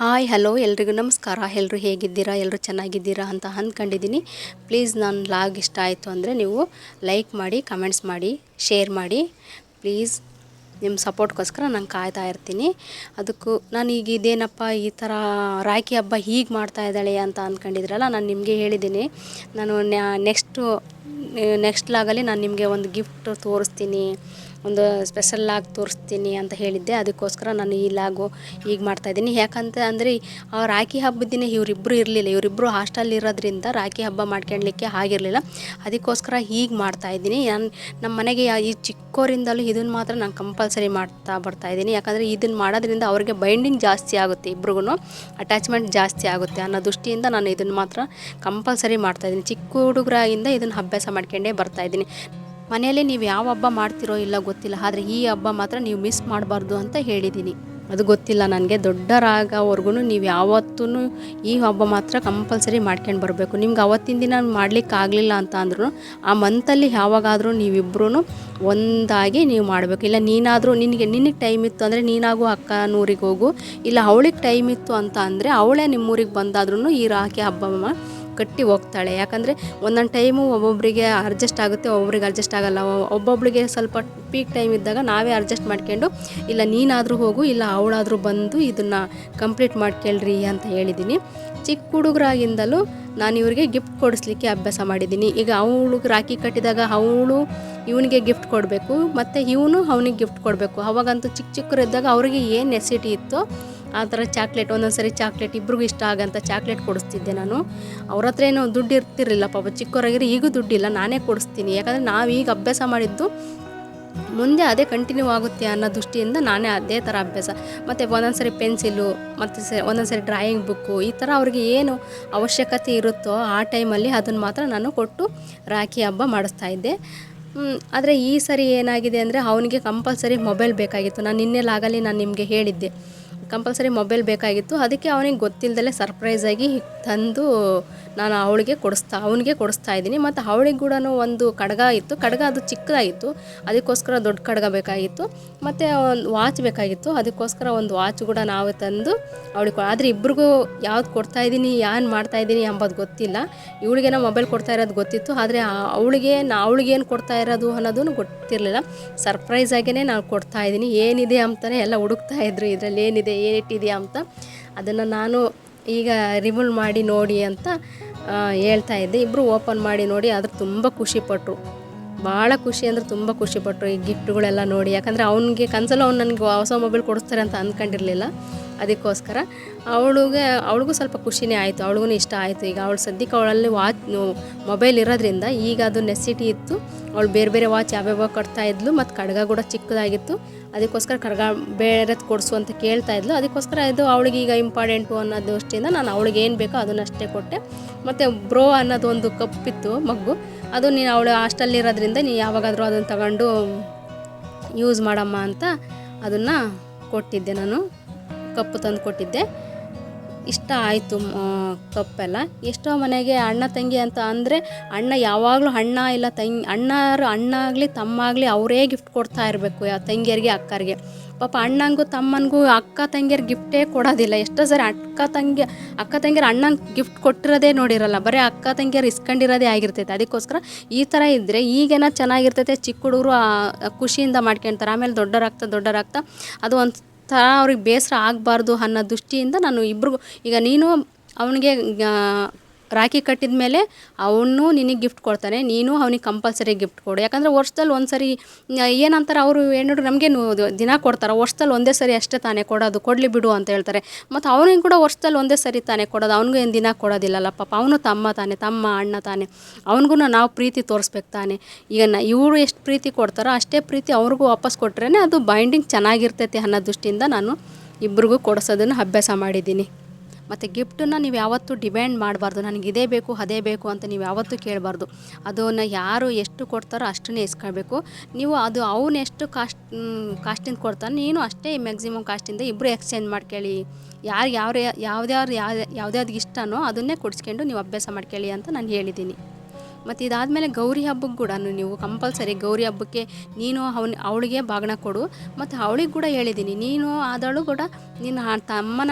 Hi, hello, ಎಲ್ರಿಗೂ ನಮಸ್ಕಾರ. ಎಲ್ಲರೂ ಹೇಗಿದ್ದೀರಾ? ಎಲ್ಲರೂ ಚೆನ್ನಾಗಿದ್ದೀರಾ ಅಂತ ಅಂದ್ಕೊಂಡಿದ್ದೀನಿ. ಪ್ಲೀಸ್ ನಾನು ಲಾಗ್ ಇಷ್ಟ ಆಯಿತು ಅಂದರೆ ನೀವು ಲೈಕ್ ಮಾಡಿ, ಕಮೆಂಟ್ಸ್ ಮಾಡಿ, ಶೇರ್ ಮಾಡಿ. ಪ್ಲೀಸ್ ನಿಮ್ಮ ಸಪೋರ್ಟ್ಗೋಸ್ಕರ ನಾನು ಕಾಯ್ತಾ ಇರ್ತೀನಿ. ಅದಕ್ಕೂ ನಾನು ಈಗ ಇದೇನಪ್ಪ, ಈ ಥರ ರಾಖಿ ಹಬ್ಬ ಹೀಗೆ ಮಾಡ್ತಾ ಇದ್ದಾಳೆ ಅಂತ ಅಂದ್ಕೊಂಡಿದ್ರಲ್ಲ, ನಾನು ನಿಮಗೆ ಹೇಳಿದ್ದೀನಿ. ನಾನು ನೆಕ್ಸ್ಟು ನೆಕ್ಸ್ಟ್ ಲಾಗಲ್ಲಿ ನಾನು ನಿಮಗೆ ಒಂದು ಗಿಫ್ಟ್ ತೋರಿಸ್ತೀನಿ, ಒಂದು ಸ್ಪೆಷಲ್ ಲಾಗ್ ತೋರಿಸ್ತೀನಿ ಅಂತ ಹೇಳಿದ್ದೆ. ಅದಕ್ಕೋಸ್ಕರ ನಾನು ಈ ಲಾಗು ಈಗ ಮಾಡ್ತಾಯಿದ್ದೀನಿ ಯಾಕಂತ ಅಂದರೆ ಆ ರಾಖಿ ಹಬ್ಬದ ದಿನ ಇವರಿಬ್ಬರು ಇರಲಿಲ್ಲ. ಇವರಿಬ್ಬರು ಹಾಸ್ಟೆಲ್ ಇರೋದ್ರಿಂದ ರಾಖಿ ಹಬ್ಬ ಮಾಡ್ಕೊಳ್ಲಿಕ್ಕೆ ಆಗಿರಲಿಲ್ಲ. ಅದಕ್ಕೋಸ್ಕರ ಹೀಗೆ ಮಾಡ್ತಾಯಿದ್ದೀನಿ ನಾನು ನಮ್ಮ ಮನೆಗೆ ಈ ಚಿಕ್ಕೋರಿಂದಲೂ ಇದನ್ನು ಮಾತ್ರ ನಾನು ಕಂಪಲ್ಸರಿ ಮಾಡ್ತಾ ಬರ್ತಾಯಿದ್ದೀನಿ ಯಾಕಂದರೆ ಇದನ್ನು ಮಾಡೋದ್ರಿಂದ ಅವ್ರಿಗೆ ಬೈಂಡಿಂಗ್ ಜಾಸ್ತಿ ಆಗುತ್ತೆ ಇಬ್ರಿಗೂ ಅಟ್ಯಾಚ್ಮೆಂಟ್ ಜಾಸ್ತಿ ಆಗುತ್ತೆ ಅನ್ನೋ ದೃಷ್ಟಿಯಿಂದ ನಾನು ಇದನ್ನು ಮಾತ್ರ ಕಂಪಲ್ಸರಿ ಮಾಡ್ತಾಯಿದ್ದೀನಿ ಚಿಕ್ಕ ಹುಡುಗರಾಗಿಂದ ಇದನ್ನು ಅಭ್ಯಾಸ ಮಾಡ್ಕೊಂಡೇ ಬರ್ತಾಯಿದ್ದೀನಿ ಮನೆಯಲ್ಲಿ ನೀವು ಯಾವ ಹಬ್ಬ ಮಾಡ್ತಿರೋ ಇಲ್ಲ ಗೊತ್ತಿಲ್ಲ. ಆದರೆ ಈ ಹಬ್ಬ ಮಾತ್ರ ನೀವು ಮಿಸ್ ಮಾಡಬಾರ್ದು ಅಂತ ಹೇಳಿದ್ದೀನಿ. ಅದು ಗೊತ್ತಿಲ್ಲ, ನನಗೆ ದೊಡ್ಡರಾಗವರೆಗೂ ನೀವು ಯಾವತ್ತೂ ಈ ಹಬ್ಬ ಮಾತ್ರ ಕಂಪಲ್ಸರಿ ಮಾಡ್ಕೊಂಡು ಬರಬೇಕು. ನಿಮ್ಗೆ ಅವತ್ತಿನ ದಿನ ಮಾಡ್ಲಿಕ್ಕೆ ಆಗಲಿಲ್ಲ ಅಂತ ಅಂದ್ರೂ ಆ ಮಂತಲ್ಲಿ ಯಾವಾಗಾದರೂ ನೀವಿಬ್ಬರೂ ಒಂದಾಗಿ ನೀವು ಮಾಡಬೇಕು. ಇಲ್ಲ ನೀನಾದರೂ ನಿನಗೆ ನಿನಗೆ ಟೈಮ್ ಇತ್ತು ಅಂದರೆ ನೀನಾಗೂ ಅಕ್ಕನೂರಿಗೆ ಹೋಗು. ಇಲ್ಲ ಅವಳಿಗೆ ಟೈಮ್ ಇತ್ತು ಅಂತ ಅಂದರೆ ಅವಳೇ ನಿಮ್ಮೂರಿಗೆ ಬಂದಾದ್ರೂ ಈ ರಾಖಿ ಹಬ್ಬ ಕಟ್ಟಿ ಹೋಗ್ತಾಳೆ. ಯಾಕಂದರೆ ಒಂದೊಂದು ಟೈಮು ಒಬ್ಬೊಬ್ಬರಿಗೆ ಅಡ್ಜಸ್ಟ್ ಆಗುತ್ತೆ, ಒಬ್ಬೊಬ್ರಿಗೆ ಅಡ್ಜಸ್ಟ್ ಆಗಲ್ಲ. ಒಬ್ಬೊಬ್ಬಳಿಗೆ ಸ್ವಲ್ಪ ಪೀಕ್ ಟೈಮ್ ಇದ್ದಾಗ ನಾವೇ ಅಡ್ಜಸ್ಟ್ ಮಾಡ್ಕೊಂಡು, ಇಲ್ಲ ನೀನಾದರೂ ಹೋಗು, ಇಲ್ಲ ಅವಳಾದರೂ ಬಂದು ಇದನ್ನು ಕಂಪ್ಲೀಟ್ ಮಾಡ್ಕೊಳ್ರಿ ಅಂತ ಹೇಳಿದ್ದೀನಿ ಚಿಕ್ಕ ಹುಡುಗರಾಗಿಂದಲೂ ನಾನು ಇವರಿಗೆ ಗಿಫ್ಟ್ ಕೊಡಿಸ್ಲಿಕ್ಕೆ ಅಭ್ಯಾಸ ಮಾಡಿದ್ದೀನಿ ಈಗ ಅವಳಿಗೆ ರಾಖಿ ಕಟ್ಟಿದಾಗ ಅವಳು ಇವನಿಗೆ ಗಿಫ್ಟ್ ಕೊಡಬೇಕು, ಮತ್ತು ಇವನು ಅವನಿಗೆ ಗಿಫ್ಟ್ ಕೊಡಬೇಕು. ಅವಾಗಂತೂ ಚಿಕ್ಕ ಚಿಕ್ಕರಿದ್ದಾಗ ಅವರಿಗೆ ಏನು ನೆಸಿಟಿ ಇತ್ತೋ ಆ ಥರ ಚಾಕ್ಲೇಟ್ ಒಂದೊಂದು ಸರಿ ಚಾಕ್ಲೇಟ್, ಇಬ್ರಿಗೂ ಇಷ್ಟ ಆಗಂತ ಚಾಕ್ಲೇಟ್ ಕೊಡಿಸ್ತಿದ್ದೆ ನಾನು. ಅವ್ರ ಹತ್ರ ಏನೋ ದುಡ್ಡು ಇರ್ತಿರಲಿಲ್ಲ ಪಾಪ ಚಿಕ್ಕವರಾಗಿರೋ ಈಗೂ ದುಡ್ಡಿಲ್ಲ, ನಾನೇ ಕೊಡಿಸ್ತೀನಿ. ಯಾಕಂದರೆ ನಾವು ಈಗ ಅಭ್ಯಾಸ ಮಾಡಿದ್ದು ಮುಂದೆ ಅದೇ ಕಂಟಿನ್ಯೂ ಆಗುತ್ತೆ ಅನ್ನೋ ದೃಷ್ಟಿಯಿಂದ ನಾನೇ ಅದೇ ಥರ ಅಭ್ಯಾಸ. ಮತ್ತು ಒಂದೊಂದು ಸರಿ ಪೆನ್ಸಿಲು, ಮತ್ತು ಸ ಒಂದೊಂದು ಸರಿ ಡ್ರಾಯಿಂಗ್ ಬುಕ್ಕು ಈ ಥರ ಅವ್ರಿಗೆ ಏನು ಅವಶ್ಯಕತೆ ಇರುತ್ತೋ ಆ ಟೈಮಲ್ಲಿ ಅದನ್ನು ಮಾತ್ರ ನಾನು ಕೊಟ್ಟು ರಾಖಿ ಹಬ್ಬ ಮಾಡಿಸ್ತಾ ಇದ್ದೆ. ಆದರೆ ಈ ಸರಿ ಏನಾಗಿದೆ ಅಂದರೆ ಅವನಿಗೆ ಕಂಪಲ್ಸರಿ ಮೊಬೈಲ್ ಬೇಕಾಗಿತ್ತು. ನಾನು ನಿನ್ನೆಲಾಗಲಿ ನಾನು ನಿಮಗೆ ಹೇಳಿದ್ದೆ. ಕಂಪಲ್ಸರಿ ಮೊಬೈಲ್ ಬೇಕಾಗಿತ್ತು. ಅದಕ್ಕೆ ಅವನಿಗೆ ಗೊತ್ತಿಲ್ಲದಲ್ಲೇ ಸರ್ಪ್ರೈಸಾಗಿ ತಂದು ನಾನು ಅವಳಿಗೆ ಕೊಡಿಸ್ತಾ, ಅವನಿಗೆ ಕೊಡಿಸ್ತಾ ಇದ್ದೀನಿ. ಮತ್ತು ಅವಳಿಗೆ ಕೂಡ ಒಂದು ಕಡಗ ಇತ್ತು. ಕಡಗ ಅದು ಚಿಕ್ಕದಾಗಿತ್ತು. ಅದಕ್ಕೋಸ್ಕರ ದೊಡ್ಡ ಕಡಗ ಬೇಕಾಗಿತ್ತು. ಮತ್ತು ಒಂದು ವಾಚ್ ಬೇಕಾಗಿತ್ತು. ಅದಕ್ಕೋಸ್ಕರ ಒಂದು ವಾಚ್ ಕೂಡ ನಾವು ತಂದು ಅವಳಿಗೆ ಆದರೆ ಇಬ್ರಿಗೂ ಯಾವ್ದು ಕೊಡ್ತಾ ಇದ್ದೀನಿ ಏನು ಮಾಡ್ತಾ ಇದ್ದೀನಿ ಎಂಬುದು ಗೊತ್ತಿಲ್ಲ. ನಾವು ಮೊಬೈಲ್ ಕೊಡ್ತಾ ಇರೋದು ಗೊತ್ತಿತ್ತು. ಆದರೆ ಅವಳಿಗೆ, ನಾ, ಅವಳಿಗೇನು ಕೊಡ್ತಾ ಇರೋದು ಅನ್ನೋದು ಗೊತ್ತಿರಲಿಲ್ಲ. ಸರ್ಪ್ರೈಸ್ ಆಗೇ ನಾನು ಕೊಡ್ತಾ ಇದ್ದೀನಿ. ಏನಿದೆ ಅಂತಲೇ ಎಲ್ಲ ಹುಡುಕ್ತಾ ಇದ್ರು. ಇದರಲ್ಲಿ ಏನಿದೆ, ಏನಿಟ್ಟಿದೆಯಾ ಅಂತ ಅದನ್ನು ನಾನು ಈಗ ರಿಮೂವ್ ಮಾಡಿ ನೋಡಿ ಅಂತ ಹೇಳ್ತಾ ಇದ್ದೆ. ಇಬ್ಬರು ಓಪನ್ ಮಾಡಿ ನೋಡಿ ಅದ್ರ ತುಂಬ ಖುಷಿಪಟ್ಟರು ಭಾಳ ಖುಷಿ ಅಂದರೆ ತುಂಬ ಖುಷಿಪಟ್ಟರು ಈ ಗಿಫ್ಟ್ಗಳೆಲ್ಲ ನೋಡಿ. ಯಾಕಂದರೆ ಅವ್ನಿಗೆ ಕನ್ಸಲ್ಲ ಅವ್ನು ನನಗೆ ಹೊಸ ಮೊಬೈಲ್ ಕೊಡಿಸ್ತಾರೆ ಅಂತ ಅಂದ್ಕೊಂಡಿರಲಿಲ್ಲ ಅದಕ್ಕೋಸ್ಕರ ಅವಳಿಗೆ, ಅವಳಿಗೂ ಸ್ವಲ್ಪ ಖುಷಿನೇ ಆಯಿತು, ಅವಳಿಗೂ ಇಷ್ಟ ಆಯಿತು. ಈಗ ಅವಳು ಸದ್ಯಕ್ಕೆ ಅವಳಲ್ಲಿ ವಾಚ್ ಮೊಬೈಲ್ ಇರೋದ್ರಿಂದ ಈಗ ಅದು ನೆಸಿಟಿ ಇತ್ತು. ಅವಳು ಬೇರೆ ಬೇರೆ ವಾಚ್ ಯಾವ್ಯಾವ ಕಟ್ತಾ ಇದ್ಲು, ಮತ್ತು ಕಡ್ಗ ಕೂಡ ಚಿಕ್ಕದಾಗಿತ್ತು. ಅದಕ್ಕೋಸ್ಕರ ಕಡ್ಗ ಬೇರೆದು ಕೊಡಿಸು ಅಂತ ಕೇಳ್ತಾ ಇದ್ಲು. ಅದಕ್ಕೋಸ್ಕರ ಇದು ಅವಳಿಗೆ ಈಗ ಇಂಪಾರ್ಟೆಂಟು ಅನ್ನೋ ದೃಷ್ಟಿಯಿಂದ ನಾನು ಅವಳಿಗೆ ಏನು ಬೇಕೋ ಅದನ್ನಷ್ಟೇ ಕೊಟ್ಟೆ. ಮತ್ತು ಬ್ರೋ ಅನ್ನೋದು ಒಂದು ಕಪ್ಪಿತ್ತು ಮಗ್ಗು. ಅದು ನೀನು ಅವಳು ಹಾಸ್ಟೆಲ್ಲಿರೋದ್ರಿಂದ ನೀನು ಯಾವಾಗಾದರೂ ಅದನ್ನು ತಗೊಂಡು ಯೂಸ್ ಮಾಡಮ್ಮ ಅಂತ ಅದನ್ನು ಕೊಟ್ಟಿದ್ದೆ ನಾನು. ಕಪ್ಪು ತಂದು ಕೊಟ್ಟಿದ್ದೆ. ಇಷ್ಟ ಆಯಿತು ಕಪ್ಪೆಲ್ಲ. ಎಷ್ಟೋ ಮನೆಗೆ ಅಣ್ಣ ತಂಗಿ ಅಂತ ಅಂದರೆ ಅಣ್ಣ ಯಾವಾಗಲೂ ಅಣ್ಣ ಇಲ್ಲ, ತಂಗಿ, ಅಣ್ಣರು ಅಣ್ಣ ಆಗಲಿ ತಮ್ಮ ಆಗಲಿ ಅವರೇ ಗಿಫ್ಟ್ ಕೊಡ್ತಾ ಇರಬೇಕು ಯಾವ ತಂಗಿಯರಿಗೆ, ಅಕ್ಕರಿಗೆ. ಪಾಪ ಅಣ್ಣಂಗೂ ತಮ್ಮನಿಗೂ ಅಕ್ಕ ತಂಗಿಯರು ಗಿಫ್ಟೇ ಕೊಡೋದಿಲ್ಲ. ಎಷ್ಟೋ ಸರಿ ಅಕ್ಕ ತಂಗಿ, ಅಕ್ಕ ತಂಗಿಯರು ಅಣ್ಣಂಗೆ ಗಿಫ್ಟ್ ಕೊಟ್ಟಿರೋದೇ ನೋಡಿರಲ್ಲ. ಬರೀ ಅಕ್ಕ ತಂಗಿಯರು ಇಸ್ಕೊಂಡಿರೋದೇ ಆಗಿರ್ತೈತೆ. ಅದಕ್ಕೋಸ್ಕರ ಈ ಥರ ಇದ್ದರೆ ಈಗೇನೋ ಚೆನ್ನಾಗಿರ್ತೈತೆ, ಚಿಕ್ಕ ಹುಡುಗರು ಖುಷಿಯಿಂದ ಮಾಡ್ಕೊಳ್ತಾರೆ ಆಮೇಲೆ ದೊಡ್ಡರಾಗ್ತಾ ದೊಡ್ಡರಾಗ್ತಾ ಅದು ಒಂದು ಥರ ಅವ್ರಿಗೆ ಬೇಸರ ಆಗಬಾರ್ದು ಅನ್ನೋ ದೃಷ್ಟಿಯಿಂದ ನಾನು ಇಬ್ರಿಗೂ ಈಗ ನೀನು ಅವನಿಗೆ ರಾಖಿ ಕಟ್ಟಿದ ಮೇಲೆ ಅವನು ನಿನಗೆ ಗಿಫ್ಟ್ ಕೊಡ್ತಾನೆ, ನೀನು ಅವ್ನಿಗೆ ಕಂಪಲ್ಸರಿ ಗಿಫ್ಟ್ ಕೊಡು. ಯಾಕಂದರೆ ವರ್ಷದಲ್ಲಿ ಒಂದು ಸರಿ ಏನಂತಾರೆ ಅವರು ಹೆಣ್ಣು ನಮಗೆ ದಿನ ಕೊಡ್ತಾರೆ, ವರ್ಷದಲ್ಲಿ ಒಂದೇ ಸರಿ ಅಷ್ಟೇ ತಾನೇ ಕೊಡೋದು, ಕೊಡಲಿ ಬಿಡು ಅಂತ ಹೇಳ್ತಾರೆ. ಮತ್ತು ಅವನಿಗೆ ಕೂಡ ವರ್ಷದಲ್ಲಿ ಒಂದೇ ಸರಿ ತಾನೇ ಕೊಡೋದು, ಅವನಿಗೂ ಏನು ದಿನ ಕೊಡೋದಿಲ್ಲಲ್ಲ, ಪಾಪ ಅವನು ತಮ್ಮ ತಾನೆ, ತಮ್ಮ ಅಣ್ಣ ತಾನೆ. ಅವನಿಗೂ ನಾವು ಪ್ರೀತಿ ತೋರಿಸ್ಬೇಕು ತಾನೆ. ಈಗ ನ ಇವರು ಎಷ್ಟು ಪ್ರೀತಿ ಕೊಡ್ತಾರೋ ಅಷ್ಟೇ ಪ್ರೀತಿ ಅವ್ರಿಗೂ ವಾಪಸ್ ಕೊಟ್ರೇ ಅದು ಬೈಂಡಿಂಗ್ ಚೆನ್ನಾಗಿರ್ತೈತಿ ಅನ್ನೋ ದೃಷ್ಟಿಯಿಂದ ನಾನು ಇಬ್ರಿಗೂ ಕೊಡಿಸೋದನ್ನು ಅಭ್ಯಾಸ ಮಾಡಿದ್ದೀನಿ. ಮತ್ತು ಗಿಫ್ಟನ್ನು ನೀವು ಯಾವತ್ತೂ ಡಿಮ್ಯಾಂಡ್ ಮಾಡಬಾರ್ದು. ನನಗೆ ಇದೇ ಬೇಕು, ಅದೇ ಬೇಕು ಅಂತ ನೀವು ಯಾವತ್ತೂ ಕೇಳಬಾರ್ದು. ಅದನ್ನು ಯಾರು ಎಷ್ಟು ಕೊಡ್ತಾರೋ ಅಷ್ಟನ್ನೇ ಇಸ್ಕೊಳ್ಬೇಕು. ನೀವು ಅದು ಅವನು ಎಷ್ಟು ಕಾಸ್ಟ್ ಕಾಸ್ಟಿಂದ ಕೊಡ್ತಾನೆ, ನೀನು ಅಷ್ಟೇ ಮ್ಯಾಕ್ಸಿಮಮ್ ಕಾಸ್ಟಿಂದ ಇಬ್ಬರು ಎಕ್ಸ್ಚೇಂಜ್ ಮಾಡ್ಕೊಳ್ಳಿ ಯಾರು ಯಾವ ಯಾವ್ದ್ಯಾವ್ರು ಯಾವ ಯಾವ್ದ್ಯಾವ್ದು ಇಷ್ಟನೋ ಅದನ್ನೇ ಕೊಡಿಸ್ಕೊಂಡು ನೀವು ಅಭ್ಯಾಸ ಮಾಡ್ಕೊಳ್ಳಿ ಅಂತ ನಾನು ಹೇಳಿದ್ದೀನಿ. ಮತ್ತು ಇದಾದಮೇಲೆ ಗೌರಿ ಹಬ್ಬಕ್ಕೆ ಕೂಡ ನೀವು ಕಂಪಲ್ಸರಿ ಗೌರಿ ಹಬ್ಬಕ್ಕೆ ನೀನು ಅವನ, ಅವಳಿಗೆ ಬಾಗಿನ ಕೊಡು. ಮತ್ತು ಅವಳಿಗೆ ಕೂಡ ಹೇಳಿದ್ದೀನಿ ನೀನು ಆದಳು ಕೂಡ ನಿನ್ನ ತಮ್ಮನ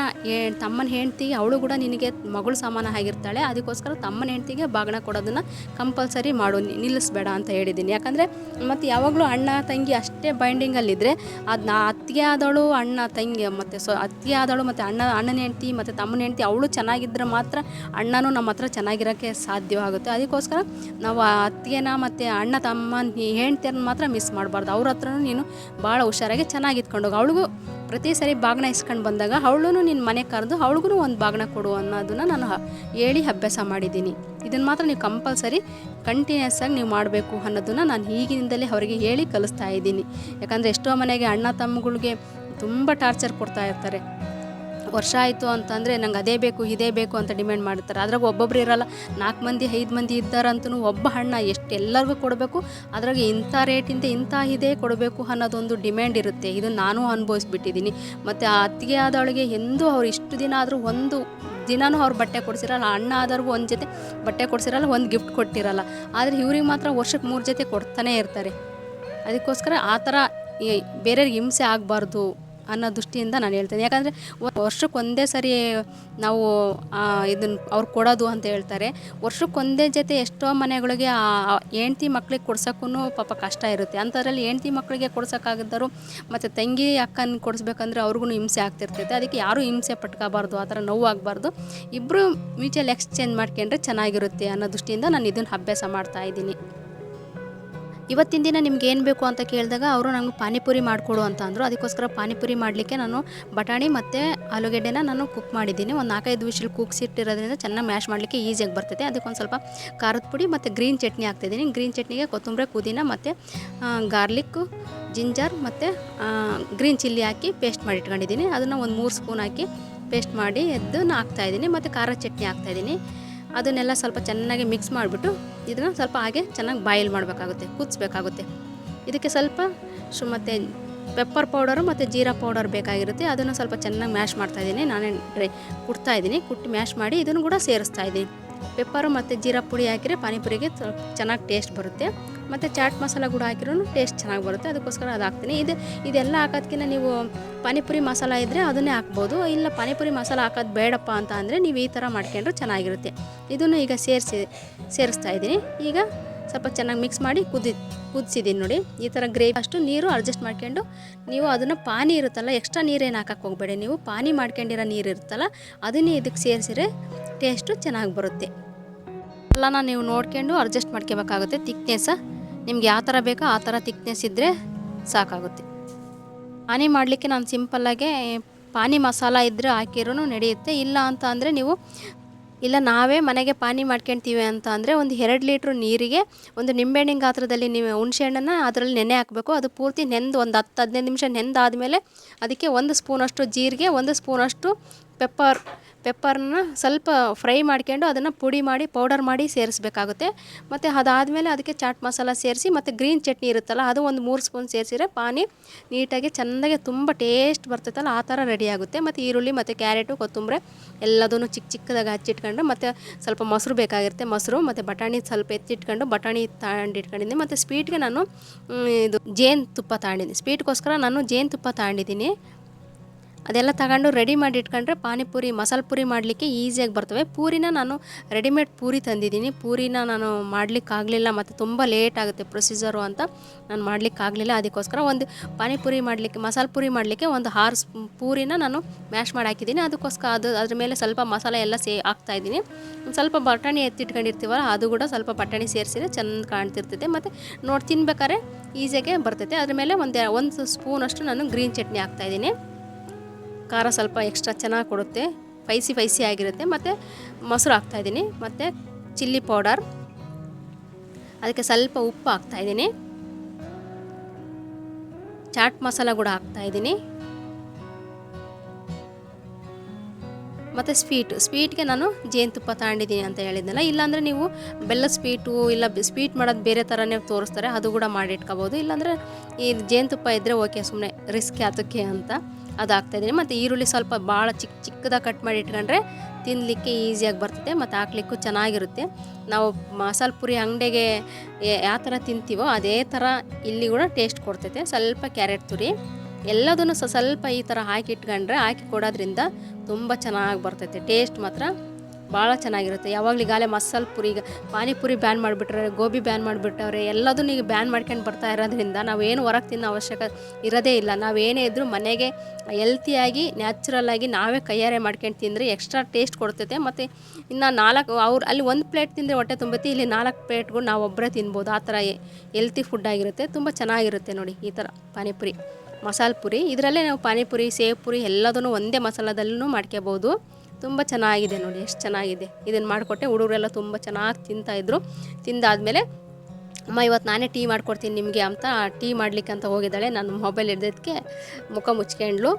ತಮ್ಮನ ಹೆಂಡ್ತಿಗೆ ಅವಳು ಕೂಡ ನಿನಗೆ ಮಗಳು ಸಮಾನ ಆಗಿರ್ತಾಳೆ, ಅದಕ್ಕೋಸ್ಕರ ತಮ್ಮನ ಹೆಂಡ್ತಿಗೆ ಬಾಗಿನ ಕೊಡೋದನ್ನು ಕಂಪಲ್ಸರಿ ಮಾಡು ನಿಲ್ಲಿಸ್ಬೇಡ ಅಂತ ಹೇಳಿದ್ದೀನಿ ಯಾಕಂದರೆ ಮತ್ತು ಯಾವಾಗಲೂ ಅಣ್ಣ ತಂಗಿ ಅಷ್ಟೇ ಬೈಂಡಿಂಗಲ್ಲಿದ್ದರೆ ಅದನ್ನ ಅತ್ತಿಗೆ ಆದಳು, ಅಣ್ಣ ತಂಗಿ ಮತ್ತು ಸೊ, ಅತ್ತಿಗೆ ಆದಳು ಮತ್ತು ಅಣ್ಣ, ಅಣ್ಣನ ಹೆಂಡ್ತಿ ಮತ್ತು ತಮ್ಮನ ಹೆಂಡ್ತಿ ಅವಳು ಚೆನ್ನಾಗಿದ್ದರೆ ಮಾತ್ರ ಅಣ್ಣನೂ ನಮ್ಮ ಹತ್ರ ಚೆನ್ನಾಗಿರೋಕ್ಕೆ ಸಾಧ್ಯವಾಗುತ್ತೆ. ಅದಕ್ಕೋಸ್ಕರ ನಾವು ಅತ್ತಿಗೆನ ಮತ್ತು ಅಣ್ಣ ತಮ್ಮನ ಹೆಂಡ್ತಿಯರನ್ನ ಮಾತ್ರ ಮಿಸ್ ಮಾಡಬಾರ್ದು. ಅವ್ರ ಹತ್ರನೂ ನೀನು ಭಾಳ ಹುಷಾರಾಗಿ ಚೆನ್ನಾಗಿ ಇಟ್ಕೊಂಡೋಗು ಅವಳಿಗೂ ಪ್ರತಿ ಸರಿ ಬಾಗ್ನ ಇಸ್ಕೊಂಡು ಬಂದಾಗ ಅವಳು ನಿನ್ನ ಮನೆ ಕರೆದು ಅವಳಿಗೂ ಒಂದು ಬಾಗ್ನ ಕೊಡು ಅನ್ನೋದನ್ನು ನಾನು ಹೇಳಿ ಅಭ್ಯಾಸ ಮಾಡಿದ್ದೀನಿ. ಇದನ್ನು ಮಾತ್ರ ನೀವು ಕಂಪಲ್ಸರಿ ಕಂಟಿನ್ಯೂಸ್ ಆಗಿ ನೀವು ಮಾಡಬೇಕು ಅನ್ನೋದನ್ನು ನಾನು ಈಗಿನಿಂದಲೇ ಅವರಿಗೆ ಹೇಳಿ ಕಲಿಸ್ತಾ ಇದ್ದೀನಿ. ಯಾಕಂದರೆ ಎಷ್ಟೋ ಮನೆಗೆ ಅಣ್ಣ ತಮ್ಮಗಳಿಗೆ ತುಂಬ ಟಾರ್ಚರ್ ಕೊಡ್ತಾ ಇರ್ತಾರೆ. ವರ್ಷ ಆಯಿತು ಅಂತಂದರೆ ನಂಗೆ ಅದೇ ಬೇಕು, ಇದೇ ಬೇಕು ಅಂತ ಡಿಮ್ಯಾಂಡ್ ಮಾಡ್ತಾರೆ. ಅದ್ರಾಗ ಒಬ್ಬೊಬ್ರು ಇರಲ್ಲ, ನಾಲ್ಕು ಮಂದಿ, ಐದು ಮಂದಿ ಇದ್ದಾರಂತೂ ಒಬ್ಬ ಹಣ್ಣ ಎಷ್ಟು ಎಲ್ಲರಿಗೂ ಕೊಡಬೇಕು, ಅದ್ರಾಗ ಇಂಥ ರೇಟಿಂದ ಇಂಥ ಇದೇ ಕೊಡಬೇಕು ಅನ್ನೋದೊಂದು ಡಿಮ್ಯಾಂಡ್ ಇರುತ್ತೆ. ಇದು ನಾನು ಅನುಭವಿಸ್ಬಿಟ್ಟಿದ್ದೀನಿ. ಮತ್ತು ಆ ಅತ್ತಿಗೆ ಆದವಳಿಗೆ ಎಂದೂ ಅವ್ರು ಇಷ್ಟು ದಿನ ಆದರೂ ಒಂದು ದಿನನೂ ಅವ್ರು ಬಟ್ಟೆ ಕೊಡಿಸಿರಲ್ಲ ಅಣ್ಣ ಆದವ್ರಿಗೂ ಒಂದು ಜೊತೆ ಬಟ್ಟೆ ಕೊಡಿಸಿರಲ್ಲ, ಒಂದು ಗಿಫ್ಟ್ ಕೊಟ್ಟಿರಲ್ಲ. ಆದರೆ ಇವ್ರಿಗೆ ಮಾತ್ರ ವರ್ಷಕ್ಕೆ ಮೂರು ಜೊತೆ ಕೊಡ್ತಾನೇ ಇರ್ತಾರೆ. ಅದಕ್ಕೋಸ್ಕರ ಆ ಥರ ಬೇರೆಯವ್ರಿಗೆ ಹಿಂಸೆ ಆಗಬಾರ್ದು. ಅನ್ನೋ ದೃಷ್ಟಿಯಿಂದ ನಾನು ಹೇಳ್ತೇನೆ. ಯಾಕಂದರೆ ವರ್ಷಕ್ಕೆ ಒಂದೇ ಸರಿ ನಾವು ಇದನ್ನು ಅವ್ರು ಕೊಡೋದು ಅಂತ ಹೇಳ್ತಾರೆ. ವರ್ಷಕ್ಕೆ ಒಂದೇ ಜೊತೆ ಎಷ್ಟೋ ಮನೆಗಳಿಗೆ ಹೆಂಡ್ತಿ ಮಕ್ಳಿಗೆ ಕೊಡ್ಸೋಕ್ಕೂ ಪಾಪ ಕಷ್ಟ ಇರುತ್ತೆ. ಅಂಥದ್ರಲ್ಲಿ ಹೆಂಡ್ತಿ ಮಕ್ಕಳಿಗೆ ಕೊಡ್ಸೋಕ್ಕಾಗದ್ದರು ಮತ್ತು ತಂಗಿ ಅಕ್ಕನ ಕೊಡಿಸ್ಬೇಕಂದ್ರೆ ಅವ್ರಿಗೂ ಹಿಂಸೆ ಆಗ್ತಿರ್ತೈತೆ. ಅದಕ್ಕೆ ಯಾರೂ ಹಿಂಸೆ ಪಟ್ಕೋಬಾರ್ದು, ಆ ಥರ ನೋವು ಆಗಬಾರ್ದು. ಇಬ್ಬರು ಮ್ಯೂಚುವಲ್ ಎಕ್ಸ್ಚೇಂಜ್ ಮಾಡ್ಕೊಂಡ್ರೆ ಚೆನ್ನಾಗಿರುತ್ತೆ ಅನ್ನೋ ದೃಷ್ಟಿಯಿಂದ ನಾನು ಇದನ್ನು ಅಭ್ಯಾಸ ಮಾಡ್ತಾ ಇದ್ದೀನಿ. ಇವತ್ತಿನ ದಿನ ನಿಮ್ಗೆ ಏನು ಬೇಕು ಅಂತ ಕೇಳಿದಾಗ ಅವರು ನಂಗೆ ಪಾನಿಪುರಿ ಮಾಡಿಕೊಡು ಅಂತ ಅಂದರು. ಅದಕ್ಕೋಸ್ಕರ ಪಾನಿಪುರಿ ಮಾಡಲಿಕ್ಕೆ ನಾನು ಬಟಾಣಿ ಮತ್ತು ಆಲೂಗೆಡ್ಡೆನ ನಾನು ಕುಕ್ ಮಾಡಿದ್ದೀನಿ. ಒಂದು ನಾಲ್ಕೈದು ವಿಷಲ್ ಕೂಗಿಸಿಟ್ಟಿರೋದ್ರಿಂದ ಚೆನ್ನಾಗಿ ಮ್ಯಾಶ್ ಮಾಡಲಿಕ್ಕೆ ಈಸಿಯಾಗಿ ಬರ್ತೈತೆ ಅದಕ್ಕೊಂದು ಸ್ವಲ್ಪ ಖಾರದ ಪುಡಿ ಮತ್ತು ಗ್ರೀನ್ ಚಟ್ನಿ ಹಾಕ್ತಿದ್ದೀನಿ. ಗ್ರೀನ್ ಚಟ್ನಿಗೆ ಕೊತ್ತಂಬರಿ, ಪುದೀನ ಮತ್ತು ಗಾರ್ಲಿಕ್ಕು ಜಿಂಜರ್ ಮತ್ತು ಗ್ರೀನ್ ಚಿಲ್ಲಿ ಹಾಕಿ ಪೇಸ್ಟ್ ಮಾಡಿ ಇಟ್ಕೊಂಡಿದ್ದೀನಿ. ಅದನ್ನು ಒಂದು ಮೂರು ಸ್ಪೂನ್ ಹಾಕಿ ಪೇಸ್ಟ್ ಮಾಡಿ ಎದ್ದು ಹಾಕ್ತಾಯಿದ್ದೀನಿ ಮತ್ತು ಖಾರ ಚಟ್ನಿ ಹಾಕ್ತಾಯಿದ್ದೀನಿ ಅದನ್ನೆಲ್ಲ ಸ್ವಲ್ಪ ಚೆನ್ನಾಗಿ ಮಿಕ್ಸ್ ಮಾಡಿಬಿಟ್ಟು ಇದನ್ನು ಸ್ವಲ್ಪ ಹಾಗೆ ಚೆನ್ನಾಗಿ ಬಾಯಿಲ್ ಮಾಡಬೇಕಾಗುತ್ತೆ, ಕುದಿಸ್ಬೇಕಾಗುತ್ತೆ. ಇದಕ್ಕೆ ಸ್ವಲ್ಪ ಶು ಮತ್ತು ಪೆಪ್ಪರ್ ಪೌಡರು ಮತ್ತು ಜೀರಾ ಪೌಡರ್ ಬೇಕಾಗಿರುತ್ತೆ. ಅದನ್ನು ಸ್ವಲ್ಪ ಚೆನ್ನಾಗಿ ಮ್ಯಾಶ್ ಮಾಡ್ತಾಯಿದ್ದೀನಿ ನಾನೇ ಡ್ರೈ ಕುಟ್ತಾಯಿದ್ದೀನಿ ಕುಟ್ಟಿ ಮ್ಯಾಶ್ ಮಾಡಿ ಇದನ್ನು ಕೂಡ ಸೇರಿಸ್ತಾ ಇದ್ದೀನಿ. ಪೆಪ್ಪರು ಮತ್ತು ಜೀರಾ ಪುಡಿ ಹಾಕಿದರೆ ಪಾನಿಪುರಿಗೆ ಚೆನ್ನಾಗಿ ಟೇಸ್ಟ್ ಬರುತ್ತೆ. ಮತ್ತು ಚಾಟ್ ಮಸಾಲ ಕೂಡ ಹಾಕಿರೂ ಟೇಸ್ಟ್ ಚೆನ್ನಾಗಿ ಬರುತ್ತೆ. ಅದಕ್ಕೋಸ್ಕರ ಅದು ಹಾಕ್ತೀನಿ. ಇದು, ಇದೆಲ್ಲ ಹಾಕೋದ್ಕಿಂತ ನೀವು ಪಾನಿಪುರಿ ಮಸಾಲ ಇದ್ದರೆ ಅದನ್ನೇ ಹಾಕ್ಬೋದು. ಇಲ್ಲ ಪಾನಿಪುರಿ ಮಸಾಲ ಹಾಕೋದು ಬೇಡಪ್ಪ ಅಂತ ಅಂದರೆ ನೀವು ಈ ಥರ ಮಾಡ್ಕೊಂಡ್ರೆ ಚೆನ್ನಾಗಿರುತ್ತೆ. ಇದನ್ನು ಈಗ ಸೇರಿಸಿ, ಸೇರಿಸ್ತಾ ಇದ್ದೀನಿ. ಈಗ ಸ್ವಲ್ಪ ಚೆನ್ನಾಗಿ ಮಿಕ್ಸ್ ಮಾಡಿ ಕುದಿ ಕುದಿಸಿದ್ದೀನಿ ನೋಡಿ. ಈ ಥರ ಗ್ರೇವಿ ಅಷ್ಟು ನೀರು ಅಡ್ಜಸ್ಟ್ ಮಾಡ್ಕೊಂಡು ನೀವು ಅದನ್ನು ಪಾನಿ ಇರುತ್ತಲ್ಲ ಎಕ್ಸ್ಟ್ರಾ ನೀರೇನು ಹಾಕಕ್ಕೆ ಹೋಗಬೇಡಿ. ನೀವು ಪಾನಿ ಮಾಡ್ಕೊಂಡಿರೋ ನೀರು ಇರುತ್ತಲ್ಲ, ಅದನ್ನೇ ಇದಕ್ಕೆ ಸೇರಿಸಿದ್ರೆ ಟೇಸ್ಟು ಚೆನ್ನಾಗಿ ಬರುತ್ತೆ. ಎಲ್ಲನ ನೀವು ನೋಡ್ಕೊಂಡು ಅಡ್ಜಸ್ಟ್ ಮಾಡ್ಕೋಬೇಕಾಗುತ್ತೆ ತಿಕ್ನೆಸ್ಸ ನಿಮ್ಗೆ ಯಾವ ಥರ ಬೇಕೋ ಆ ಥರ ತಿಕ್ನೆಸ್ ಇದ್ದರೆ ಸಾಕಾಗುತ್ತೆ. ಪಾನಿ ಮಾಡಲಿಕ್ಕೆ ನಾನು ಸಿಂಪಲ್ಲಾಗೆ ಪಾನಿ ಮಸಾಲ ಇದ್ದರೆ ಹಾಕಿರೂ ನಡೆಯುತ್ತೆ. ಇಲ್ಲ ಅಂತ ಅಂದರೆ ನೀವು, ಇಲ್ಲ ನಾವೇ ಮನೆಗೆ ಪಾನಿ ಮಾಡ್ಕೊಳ್ತೀವಿ ಅಂತ ಅಂದರೆ ಒಂದು ಎರಡು ಲೀಟ್ರ್ ನೀರಿಗೆ ಒಂದು ನಿಂಬೆಹಣ್ಣಿನ ಗಾತ್ರದಲ್ಲಿ ನೀವು ಹುಣಸೆಹಣ್ಣನ್ನು ಅದರಲ್ಲಿ ನೆನೆ ಹಾಕಬೇಕು. ಅದು ಪೂರ್ತಿ ನೆಂದು ಒಂದು ಹತ್ತು ಹದಿನೈದು ನಿಮಿಷ ನೆಂದಾದಮೇಲೆ ಅದಕ್ಕೆ ಒಂದು ಸ್ಪೂನಷ್ಟು ಜೀರಿಗೆ, ಒಂದು ಸ್ಪೂನಷ್ಟು ಪೆಪ್ಪರ್, ಪೆಪ್ಪರ್ನ ಸ್ವಲ್ಪ ಫ್ರೈ ಮಾಡ್ಕೊಂಡು ಅದನ್ನು ಪುಡಿ ಮಾಡಿ, ಪೌಡರ್ ಮಾಡಿ ಸೇರಿಸ್ಬೇಕಾಗುತ್ತೆ. ಮತ್ತು ಅದಾದಮೇಲೆ ಅದಕ್ಕೆ ಚಾಟ್ ಮಸಾಲ ಸೇರಿಸಿ ಮತ್ತು ಗ್ರೀನ್ ಚಟ್ನಿ ಇರುತ್ತಲ್ಲ, ಅದು ಒಂದು ಮೂರು ಸ್ಪೂನ್ ಸೇರಿಸಿದ್ರೆ ಪಾನಿ ನೀಟಾಗಿ ಚೆನ್ನಾಗಿ ತುಂಬ ಟೇಸ್ಟ್ ಬರ್ತೈತಲ್ಲ, ಆ ಥರ ರೆಡಿ ಆಗುತ್ತೆ. ಮತ್ತು ಈರುಳ್ಳಿ, ಮತ್ತು ಕ್ಯಾರೆಟು, ಕೊತ್ತಂಬರಿ ಎಲ್ಲದನ್ನು ಚಿಕ್ಕ ಚಿಕ್ಕದಾಗಿ ಹಚ್ಚಿಟ್ಕೊಂಡು, ಮತ್ತು ಸ್ವಲ್ಪ ಮೊಸರು ಬೇಕಾಗಿರುತ್ತೆ, ಮೊಸರು, ಮತ್ತು ಬಟಾಣಿ ಸ್ವಲ್ಪ ಎತ್ತಿಟ್ಕೊಂಡು, ಬಟಾಣಿ ತಾಂಡಿಟ್ಕೊಂಡಿದ್ದೀನಿ. ಮತ್ತು ಸ್ವೀಟ್ಗೆ ನಾನು ಇದು ಜೇನು ತುಪ್ಪ ತಗೊಂಡಿದ್ದೀನಿ ಸ್ವೀಟ್ಗೋಸ್ಕರ ನಾನು ಜೇನು ತುಪ್ಪ ತಗೊಂಡಿದ್ದೀನಿ ಅದೆಲ್ಲ ತಗೊಂಡು ರೆಡಿ ಮಾಡಿ ಇಟ್ಕೊಂಡ್ರೆ ಪಾನಿಪುರಿ ಮಸಾಲೆ ಪೂರಿ ಮಾಡಲಿಕ್ಕೆ ಈಸಿಯಾಗಿ ಬರ್ತವೆ. ಪೂರಿನ ನಾನು ರೆಡಿಮೇಡ್ ಪೂರಿ ತಂದಿದ್ದೀನಿ. ಪೂರಿನ ನಾನು ಮಾಡಲಿಕ್ಕಾಗಲಿಲ್ಲ ಮತ್ತು ತುಂಬ ಲೇಟ್ ಆಗುತ್ತೆ ಪ್ರೊಸೀಜರು ಅಂತ ನಾನು ಮಾಡಲಿಕ್ಕಾಗಲಿಲ್ಲ. ಅದಕ್ಕೋಸ್ಕರ ಒಂದು ಪಾನಿಪುರಿ ಮಾಡಲಿಕ್ಕೆ, ಮಸಾಲೆ ಪೂರಿ ಮಾಡಲಿಕ್ಕೆ ಒಂದು ಆರು ಪೂರಿನ ನಾನು ಮ್ಯಾಶ್ ಮಾಡಿ ಹಾಕಿದ್ದೀನಿ. ಅದಕ್ಕೋಸ್ಕರ ಅದು ಅದ್ರ ಮೇಲೆ ಸ್ವಲ್ಪ ಮಸಾಲೆ ಎಲ್ಲ ಸೇ ಹಾಕ್ತಾಯಿದ್ದೀನಿ ಸ್ವಲ್ಪ ಬಟಾಣಿ ಎತ್ತಿಟ್ಕೊಂಡಿರ್ತೀವಲ್ಲ, ಅದು ಕೂಡ ಸ್ವಲ್ಪ ಬಟಾಣಿ ಸೇರಿಸಿದ್ರೆ ಚೆಂದ ಕಾಣ್ತಿರ್ತೈತೆ ಮತ್ತು ನೋಡಿ ತಿನ್ಬೇಕಾದ್ರೆ ಈಸಿಯಾಗೆ ಬರ್ತೈತೆ. ಅದ್ರ ಮೇಲೆ ಒಂದು ಒಂದು ಸ್ಪೂನಷ್ಟು ನಾನು ಗ್ರೀನ್ ಚಟ್ನಿ ಹಾಕ್ತಾಯಿದ್ದೀನಿ ಖಾರ ಸ್ವಲ್ಪ ಎಕ್ಸ್ಟ್ರಾ ಚೆನ್ನಾಗಿ ಕೊಡುತ್ತೆ. ಫೈಸಿ ಫೈಸಿ ಆಗಿರುತ್ತೆ. ಮತ್ತು ಮೊಸರು ಹಾಕ್ತಾಯಿದ್ದೀನಿ ಮತ್ತು ಚಿಲ್ಲಿ ಪೌಡರ್ ಅದಕ್ಕೆ ಸ್ವಲ್ಪ ಉಪ್ಪು ಹಾಕ್ತಾಯಿದ್ದೀನಿ ಚಾಟ್ ಮಸಾಲ ಕೂಡ ಹಾಕ್ತಾಯಿದ್ದೀನಿ ಮತ್ತು ಸ್ವೀಟ್ ಸ್ವೀಟ್ಗೆ ನಾನು ಜೇನುತುಪ್ಪ ತಗೊಂಡಿದ್ದೀನಿ ಅಂತ ಹೇಳಿದ್ನಲ್ಲ, ಇಲ್ಲಾಂದರೆ ನೀವು ಬೆಲ್ಲ ಸ್ವೀಟು ಇಲ್ಲ ಸ್ವೀಟ್ ಮಾಡೋದು ಬೇರೆ ಥರನೇ ತೋರಿಸ್ತಾರೆ, ಅದು ಕೂಡ ಮಾಡಿ ಇಟ್ಕೋಬೋದು. ಇಲ್ಲಾಂದರೆ ಈ ಜೇನುತುಪ್ಪ ಇದ್ದರೆ ಓಕೆ ಸುಮ್ಮನೆ ರಿಸ್ಕ್ ಅದಕ್ಕೆ ಅಂತ. ಅದು ಹಾಕ್ತಾಯಿದ್ದೀನಿ ಮತ್ತು ಈರುಳ್ಳಿ ಸ್ವಲ್ಪ ಭಾಳ ಚಿಕ್ಕ ಚಿಕ್ಕದಾಗಿ ಕಟ್ ಮಾಡಿ ಇಟ್ಕೊಂಡ್ರೆ ತಿನ್ನಲಿಕ್ಕೆ ಈಸಿಯಾಗಿ ಬರ್ತದೆ ಮತ್ತು ಹಾಕ್ಲಿಕ್ಕೂ ಚೆನ್ನಾಗಿರುತ್ತೆ. ನಾವು ಮಸಾಲೆ ಪುರಿ ಅಂಗಡಿಗೆ ಯಾವ ಥರ ತಿಂತೀವೋ ಅದೇ ಥರ ಇಲ್ಲಿ ಕೂಡ ಟೇಸ್ಟ್ ಕೊಡ್ತೈತೆ. ಸ್ವಲ್ಪ ಕ್ಯಾರೆಟ್ ತುರಿ, ಎಲ್ಲದನ್ನು ಸ್ವಲ್ಪ ಈ ಥರ ಹಾಕಿ ಇಟ್ಕೊಂಡ್ರೆ ಹಾಕಿ ಕೊಡೋದ್ರಿಂದ ತುಂಬ ಚೆನ್ನಾಗಿ ಬರ್ತೈತೆ. ಟೇಸ್ಟ್ ಮಾತ್ರ ಭಾಳ ಚೆನ್ನಾಗಿರುತ್ತೆ. ಯಾವಾಗಲೂ ಈಗಾಗಲೇ ಮಸಾಲ ಪುರಿ, ಈಗ ಪಾನಿಪುರಿ ಬ್ಯಾನ್ ಮಾಡಿಬಿಟ್ರೆ, ಗೋಬಿ ಬ್ಯಾನ್ ಮಾಡಿಬಿಟ್ಟವ್ರೆ, ಎಲ್ಲದನ್ನು ಈಗ ಬ್ಯಾನ್ ಮಾಡ್ಕೊಂಡು ಬರ್ತಾ ಇರೋದ್ರಿಂದ ನಾವೇನು ಹೊರಗೆ ತಿನ್ನೋ ಅವಶ್ಯಕ ಇರೋದೇ ಇಲ್ಲ. ನಾವೇನೇ ಇದ್ದರೂ ಮನೆಗೆ ಹೆಲ್ತಿಯಾಗಿ ನ್ಯಾಚುರಲ್ಲಾಗಿ ನಾವೇ ಕೈಯಾರೆ ಮಾಡ್ಕೊಂಡು ತಿಂದರೆ ಎಕ್ಸ್ಟ್ರಾ ಟೇಸ್ಟ್ ಕೊಡ್ತೈತೆ. ಮತ್ತು ಇನ್ನು ನಾಲ್ಕು ಅವ್ರು ಅಲ್ಲಿ ಒಂದು ಪ್ಲೇಟ್ ತಿಂದರೆ ಹೊಟ್ಟೆ ತುಂಬತ್ತಿ, ಇಲ್ಲಿ ನಾಲ್ಕು ಪ್ಲೇಟ್ಗಳು ನಾವು ಒಬ್ಬರೇ ತಿನ್ಬೋದು. ಆ ಥರ ಹೆಲ್ತಿ ಫುಡ್ ಆಗಿರುತ್ತೆ. ತುಂಬ ಚೆನ್ನಾಗಿರುತ್ತೆ ನೋಡಿ ಈ ಥರ ಪಾನಿಪುರಿ, ಮಸಾಲೆ ಪುರಿ. ಇದರಲ್ಲೇ ನಾವು ಪಾನಿಪುರಿ, ಸೇವ್ ಪುರಿ ಎಲ್ಲದನ್ನು ಒಂದೇ ಮಸಾಲದಲ್ಲೂ ಮಾಡ್ಕೋಬೋದು. ತುಂಬ ಚೆನ್ನಾಗಿದೆ ನೋಡಿ, ಎಷ್ಟು ಚೆನ್ನಾಗಿದೆ. ಇದನ್ನು ಮಾಡಿಕೊಟ್ಟೆ, ಹುಡುಗರೆಲ್ಲ ತುಂಬ ಚೆನ್ನಾಗಿ ತಿಂತಾಯಿದ್ರು ತಿಂದಾದಮೇಲೆ, ಅಮ್ಮ, ಇವತ್ತು ನಾನೇ ಟೀ ಮಾಡ್ಕೊಡ್ತೀನಿ ನಿಮಗೆ ಅಂತ ಟೀ ಮಾಡ್ಲಿಕ್ಕೆ ಅಂತ ಹೋಗಿದ್ದಾಳೆ. ನಾನು ಮೊಬೈಲ್ ಹಿಡ್ದಕ್ಕೆ ಮುಖ ಮುಚ್ಕೊಂಡ್ಳು.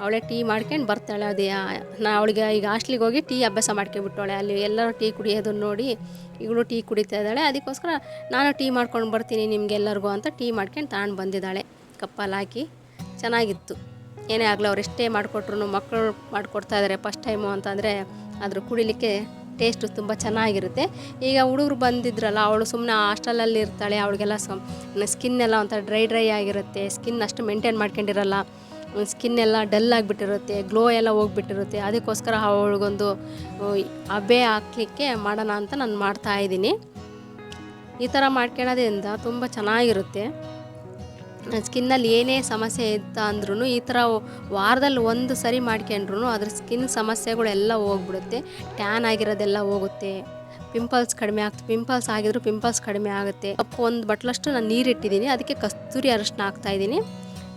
ಅವಳೇ ಟೀ ಮಾಡ್ಕೊಂಡು ಬರ್ತಾಳೆ, ಅದೇ ನಾ ಅವಳಿಗೆ ಈಗ ಹಾಸ್ಟ್ಲಿಗೆ ಹೋಗಿ ಟೀ ಅಭ್ಯಾಸ ಮಾಡ್ಕೊಬಿಟ್ಟವಳೆ ಅಲ್ಲಿ ಎಲ್ಲರೂ ಟೀ ಕುಡಿಯೋದನ್ನು ನೋಡಿ ಇವಳು ಟೀ ಕುಡಿತಾ ಇದ್ದಾಳೆ. ಅದಕ್ಕೋಸ್ಕರ ನಾನು ಟೀ ಮಾಡ್ಕೊಂಡು ಬರ್ತೀನಿ ನಿಮಗೆಲ್ಲರಿಗೂ ಅಂತ ಟೀ ಮಾಡ್ಕೊಂಡು ತಗೊಂಡು ಬಂದಿದ್ದಾಳೆ. ಕಪ್ಪಲ್ಲಿ ಹಾಕಿ ಚೆನ್ನಾಗಿತ್ತು. ಏನೇ ಆಗಲಿ ಅವ್ರು ಎಷ್ಟೇ ಮಾಡಿಕೊಟ್ರು ಮಕ್ಕಳು ಮಾಡಿಕೊಡ್ತಾ ಇದ್ದಾರೆ ಫಸ್ಟ್ ಟೈಮು ಅಂತಂದರೆ ಅದ್ರ ಕುಡಿಲಿಕ್ಕೆ ಟೇಸ್ಟು ತುಂಬ ಚೆನ್ನಾಗಿರುತ್ತೆ. ಈಗ ಹುಡುಗರು ಬಂದಿದ್ರಲ್ಲ, ಅವಳು ಸುಮ್ಮನೆ ಹಾಸ್ಟೆಲಲ್ಲಿ ಇರ್ತಾಳೆ, ಅವಳಿಗೆಲ್ಲ ಸ್ಕಿನ್ ಎಲ್ಲ ಒಂಥರ ಡ್ರೈ ಡ್ರೈ ಆಗಿರುತ್ತೆ. ಸ್ಕಿನ್ ಅಷ್ಟು ಮೇಂಟೈನ್ ಮಾಡ್ಕೊಂಡಿರಲ್ಲ. ಸ್ಕಿನ್ ಎಲ್ಲ ಡಲ್ ಆಗಿಬಿಟ್ಟಿರುತ್ತೆ ಗ್ಲೋ ಎಲ್ಲ ಹೋಗ್ಬಿಟ್ಟಿರುತ್ತೆ. ಅದಕ್ಕೋಸ್ಕರ ಅವಳಿಗೊಂದು ಹಬೆ ಹಾಕ್ಲಿಕ್ಕೆ ಮಾಡೋಣ ಅಂತ ನಾನು ಮಾಡ್ತಾ ಇದ್ದೀನಿ. ಈ ಥರ ಮಾಡ್ಕೊಳ್ಳೋದ್ರಿಂದ ತುಂಬ ಚೆನ್ನಾಗಿರುತ್ತೆ. ಸ್ಕಿನ್ನಲ್ಲಿ ಏನೇ ಸಮಸ್ಯೆ ಇತ್ತ ಅಂದ್ರೂ ಈ ಥರ ವಾರದಲ್ಲಿ ಒಂದು ಸರಿ ಮಾಡ್ಕೊಂಡ್ರು ಅದ್ರ ಸ್ಕಿನ್ ಸಮಸ್ಯೆಗಳೆಲ್ಲ ಹೋಗ್ಬಿಡುತ್ತೆ. ಟ್ಯಾನ್ ಆಗಿರೋದೆಲ್ಲ ಹೋಗುತ್ತೆ. ಪಿಂಪಲ್ಸ್ ಕಡಿಮೆ ಆಗ್ತದೆ ಪಿಂಪಲ್ಸ್ ಆಗಿದ್ರು ಪಿಂಪಲ್ಸ್ ಕಡಿಮೆ ಆಗುತ್ತೆ. ಅಪ್ಪು ಒಂದು ಬಟ್ಲಷ್ಟು ನಾನು ನೀರು ಇಟ್ಟಿದ್ದೀನಿ ಅದಕ್ಕೆ ಕಸ್ತೂರಿ ಅರಶಿನ ಹಾಕ್ತಾಯಿದ್ದೀನಿ.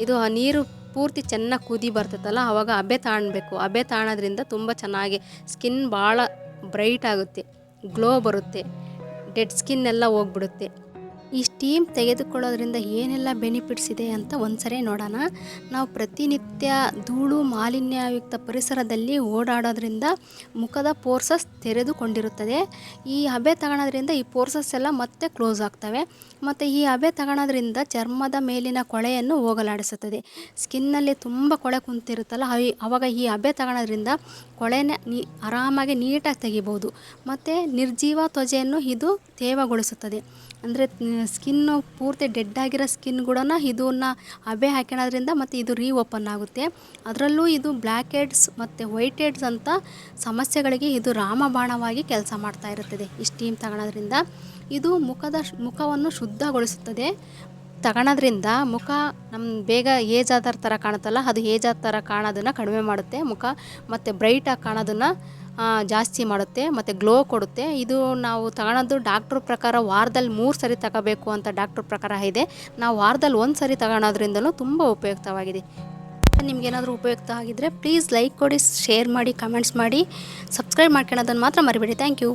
ಇದು ಆ ನೀರು ಪೂರ್ತಿ ಚೆನ್ನಾಗಿ ಕುದಿ ಬರ್ತೈತಲ್ಲ, ಅವಾಗ ಹಬೆ ತಾಣಬೇಕು. ಹಬೆ ತಾಣೋದ್ರಿಂದ ತುಂಬ ಚೆನ್ನಾಗಿ ಸ್ಕಿನ್ ಭಾಳ ಬ್ರೈಟ್ ಆಗುತ್ತೆ. ಗ್ಲೋ ಬರುತ್ತೆ. ಡೆಡ್ ಸ್ಕಿನ್ ಎಲ್ಲ ಹೋಗ್ಬಿಡುತ್ತೆ. ಈ ಸ್ಟೀಮ್ ತೆಗೆದುಕೊಳ್ಳೋದ್ರಿಂದ ಏನೆಲ್ಲ ಬೆನಿಫಿಟ್ಸ್ ಇದೆ ಅಂತ ಒಂದ್ಸರಿ ನೋಡೋಣ. ನಾವು ಪ್ರತಿನಿತ್ಯ ಧೂಳು ಮಾಲಿನ್ಯಯುಕ್ತ ಪರಿಸರದಲ್ಲಿ ಓಡಾಡೋದ್ರಿಂದ ಮುಖದ ಪೋರ್ಸಸ್ ತೆರೆದುಕೊಂಡಿರುತ್ತದೆ. ಈ ಹಬೆ ತಗೊಳೋದ್ರಿಂದ ಈ ಪೋರ್ಸಸ್ ಎಲ್ಲ ಮತ್ತೆ ಕ್ಲೋಸ್ ಆಗ್ತವೆ. ಮತ್ತು ಈ ಹಬೆ ತಗೊಳೋದ್ರಿಂದ ಚರ್ಮದ ಮೇಲಿನ ಕೊಳೆಯನ್ನು ಹೋಗಲಾಡಿಸುತ್ತದೆ. ಸ್ಕಿನ್ನಲ್ಲಿ ತುಂಬ ಕೊಳೆ ಕುಂತಿರುತ್ತಲ್ಲ ಅವಾಗ ಈ ಹಬೆ ತಗೊಳೋದ್ರಿಂದ ಕೊಳೆನ ನೀ, ಆರಾಮಾಗಿ ನೀಟಾಗಿ ತೆಗಿಬೋದು. ಮತ್ತು ನಿರ್ಜೀವ ತ್ವಜೆಯನ್ನು ಇದು ತೇವಗೊಳಿಸುತ್ತದೆ. ಅಂದರೆ ಸ್ಕಿನ್ನು ಪೂರ್ತಿ ಡೆಡ್ ಆಗಿರೋ ಸ್ಕಿನ್ ಕೂಡ ಇದನ್ನ ಹಬೆ ಹಾಕೋಣೋದ್ರಿಂದ ಮತ್ತು ಇದು ರೀ ಓಪನ್ ಆಗುತ್ತೆ. ಅದರಲ್ಲೂ ಇದು ಬ್ಲ್ಯಾಕ್ ಹೆಡ್ಸ್ ಮತ್ತು ವೈಟ್ ಹೆಡ್ಸ್ ಅಂತ ಸಮಸ್ಯೆಗಳಿಗೆ ಇದು ರಾಮಬಾಣವಾಗಿ ಕೆಲಸ ಮಾಡ್ತಾ ಇರುತ್ತದೆ. ಈ ಸ್ಟೀಮ್ ತಗೊಳೋದ್ರಿಂದ ಇದು ಮುಖದ ಮುಖವನ್ನು ಶುದ್ಧಗೊಳಿಸುತ್ತದೆ. ತಗೊಳೋದ್ರಿಂದ ಮುಖ ನಮ್ಮ ಬೇಗ ಏಜ್ ಆದ ಥರ ಕಾಣುತ್ತಲ್ಲ, ಅದು ಏಜ್ ಆದ ಥರ ಕಾಣೋದನ್ನು ಕಡಿಮೆ ಮಾಡುತ್ತೆ. ಮುಖ ಮತ್ತು ಬ್ರೈಟಾಗಿ ಕಾಣೋದನ್ನು ಜಾಸ್ತಿ ಮಾಡುತ್ತೆ, ಮತ್ತು ಗ್ಲೋ ಕೊಡುತ್ತೆ. ಇದು ನಾವು ತಗೊಳೋದು ಡಾಕ್ಟ್ರ್ ಪ್ರಕಾರ ವಾರದಲ್ಲಿ ಮೂರು ಸರಿ ತಗೋಬೇಕು ಅಂತ ಡಾಕ್ಟ್ರ್ ಪ್ರಕಾರ ಇದೆ. ನಾವು ವಾರದಲ್ಲಿ ಒಂದು ಸರಿ ತಗೊಳೋದ್ರಿಂದಲೂ ತುಂಬ ಉಪಯುಕ್ತವಾಗಿದೆ. ನಿಮ್ಗೇನಾದರೂ ಉಪಯುಕ್ತ ಆಗಿದ್ದರೆ ಪ್ಲೀಸ್ ಲೈಕ್ ಕೊಡಿ ಶೇರ್ ಮಾಡಿ ಕಮೆಂಟ್ಸ್ ಮಾಡಿ. ಸಬ್ಸ್ಕ್ರೈಬ್ ಮಾಡ್ಕೊಳ್ಳೋದನ್ನು ಮಾತ್ರ ಮರಿಬೇಡಿ. Thank you